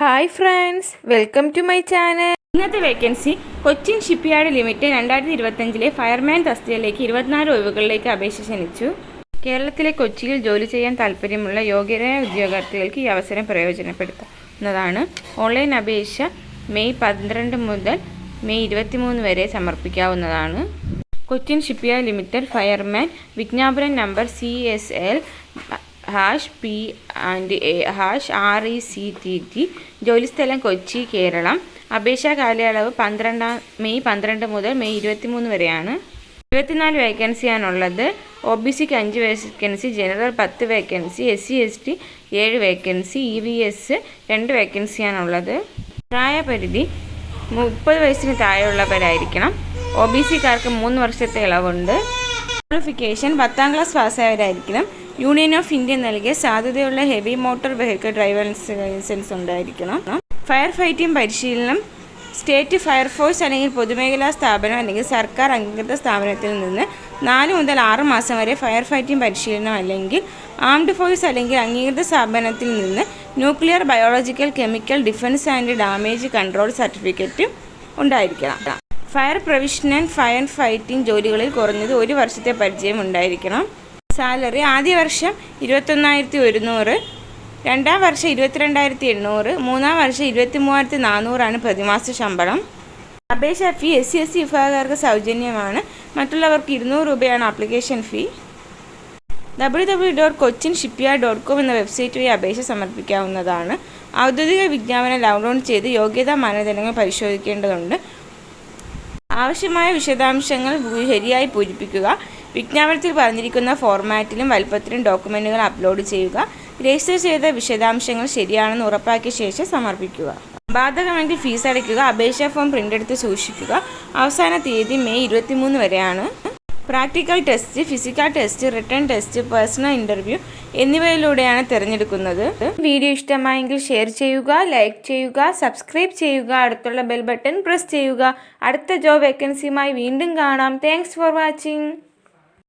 Hi friends welcome to my channel. ഇന്നത്തെ vacancy Cochin shipyard limited രണ്ടായിരത്തി ഇരുപത്തഞ്ചിലെ ഫയർമാൻ തസ്തികയിലേക്ക് ഇരുപത്തിനാല് ഒഴിവുകളിലേക്ക് അപേക്ഷ ക്ഷണിച്ചു. കേരളത്തിലെ കൊച്ചിയിൽ ജോലി ചെയ്യാൻ താല്പര്യമുള്ള യോഗ്യരായ ഉദ്യോഗാർത്ഥികൾക്ക് ഈ അവസരം പ്രയോജനപ്പെടുത്തുന്നതാണ്. ഓൺലൈൻ അപേക്ഷ മെയ് പന്ത്രണ്ട് മുതൽ മെയ് ഇരുപത്തിമൂന്ന് വരെ സമർപ്പിക്കാവുന്നതാണ്. കൊച്ചിൻ ഷിപ്പ്യാർഡ് ലിമിറ്റഡ് ഫയർമാൻ വിജ്ഞാപനം number C S L hash P and A hash R E C T T ജോലിസ്ഥലം Kochi Keralam. അപേക്ഷാ കാലയളവ് പന്ത്രണ്ടാം മെയ് പന്ത്രണ്ട് മുതൽ മെയ് ഇരുപത്തിമൂന്ന് വരെയാണ്. ഇരുപത്തിനാല് വേക്കൻസിയാണുള്ളത് ഒ ബി സിക്ക് അഞ്ച് വേക്കൻസി ജനറൽ പത്ത് vacancy S C S T ഏഴ് വേക്കൻസി ഇ വി എസ് രണ്ട് വേക്കൻസിയാണുള്ളത് പ്രായപരിധി മുപ്പത് വയസ്സിന് താഴെയുള്ളവരായിരിക്കണം. ഒ ബി സിക്കാർക്ക് മൂന്ന് വർഷത്തെ ഇളവുണ്ട്. ക്വാളിഫിക്കേഷൻ പത്താം ക്ലാസ് പാസ്സായവരായിരിക്കണം യൂണിയൻ ഓഫ് ഇന്ത്യ നൽകിയ സാധ്യതയുള്ള heavy motor vehicle driver licence ഉണ്ടായിരിക്കണം. ഫയർ ഫൈറ്റിംഗ് പരിശീലനം സ്റ്റേറ്റ് ഫയർഫോഴ്സ് അല്ലെങ്കിൽ പൊതുമേഖലാ സ്ഥാപനം അല്ലെങ്കിൽ സർക്കാർ അംഗീകൃത സ്ഥാപനത്തിൽ നിന്ന് നാല് മുതൽ ആറ് മാസം വരെ ഫയർ ഫൈറ്റിംഗ് പരിശീലനം അല്ലെങ്കിൽ ആംഡ് ഫോഴ്സ് അല്ലെങ്കിൽ അംഗീകൃത സ്ഥാപനത്തിൽ നിന്ന് nuclear biological chemical defence and damage control സർട്ടിഫിക്കറ്റും ഉണ്ടായിരിക്കണം. ഫയർ പ്രൊവിഷണൽ ഫയർ ഫൈറ്റിംഗ് ജോലികളിൽ കുറഞ്ഞത് ഒരു വർഷത്തെ പരിചയം ഉണ്ടായിരിക്കണം. സാലറി ആദ്യ വർഷം ഇരുപത്തൊന്നായിരത്തി ഒരുന്നൂറ് രണ്ടാം വർഷം ഇരുപത്തിരണ്ടായിരത്തി എണ്ണൂറ് മൂന്നാം വർഷം ഇരുപത്തി മൂവായിരത്തി നാനൂറാണ് പ്രതിമാസ ശമ്പളം. അപേക്ഷ fee S C S C വിഭാഗക്കാർക്ക് സൗജന്യമാണ്. മറ്റുള്ളവർക്ക് ഇരുന്നൂറ് രൂപയാണ് application fee W W dot Cochin shipyard dot com എന്ന വെബ്സൈറ്റ് വഴി അപേക്ഷ സമർപ്പിക്കാവുന്നതാണ്. ഔദ്യോഗിക വിജ്ഞാപനം ഡൗൺലോഡ് ചെയ്ത് യോഗ്യതാ മാനദണ്ഡങ്ങൾ പരിശോധിക്കേണ്ടതുണ്ട്. ആവശ്യമായ വിശദാംശങ്ങൾ ശരിയായി പൂരിപ്പിക്കുക. വിജ്ഞാപനത്തിൽ പറഞ്ഞിരിക്കുന്ന ഫോർമാറ്റിലും വലുപ്പത്തിലും ഡോക്യുമെന്റുകൾ അപ്ലോഡ് ചെയ്യുക രജിസ്റ്റർ ചെയ്ത വിശദാംശങ്ങൾ ശരിയാണെന്ന് ഉറപ്പാക്കിയ ശേഷം സമർപ്പിക്കുക. ബാധകമെങ്കിൽ ഫീസ് അടയ്ക്കുക അപേക്ഷാ ഫോം പ്രിന്റ് എടുത്ത് സൂക്ഷിക്കുക. അവസാന തീയതി മെയ് ഇരുപത്തിമൂന്ന് വരെയാണ്. Practical test physical test return test personal interview എന്നിവയിലൂടെയാണ് തിരഞ്ഞെടുക്കുന്നത്. വീഡിയോ ഇഷ്ടമായെങ്കിൽ ഷെയർ ചെയ്യുക ലൈക്ക് ചെയ്യുക സബ്സ്ക്രൈബ് ചെയ്യുക അടുത്തുള്ള ബെൽ ബട്ടൺ പ്രസ് ചെയ്യുക. അടുത്ത ജോബ് വേക്കൻസിയുമായി വീണ്ടും കാണാം. Thanks for watching.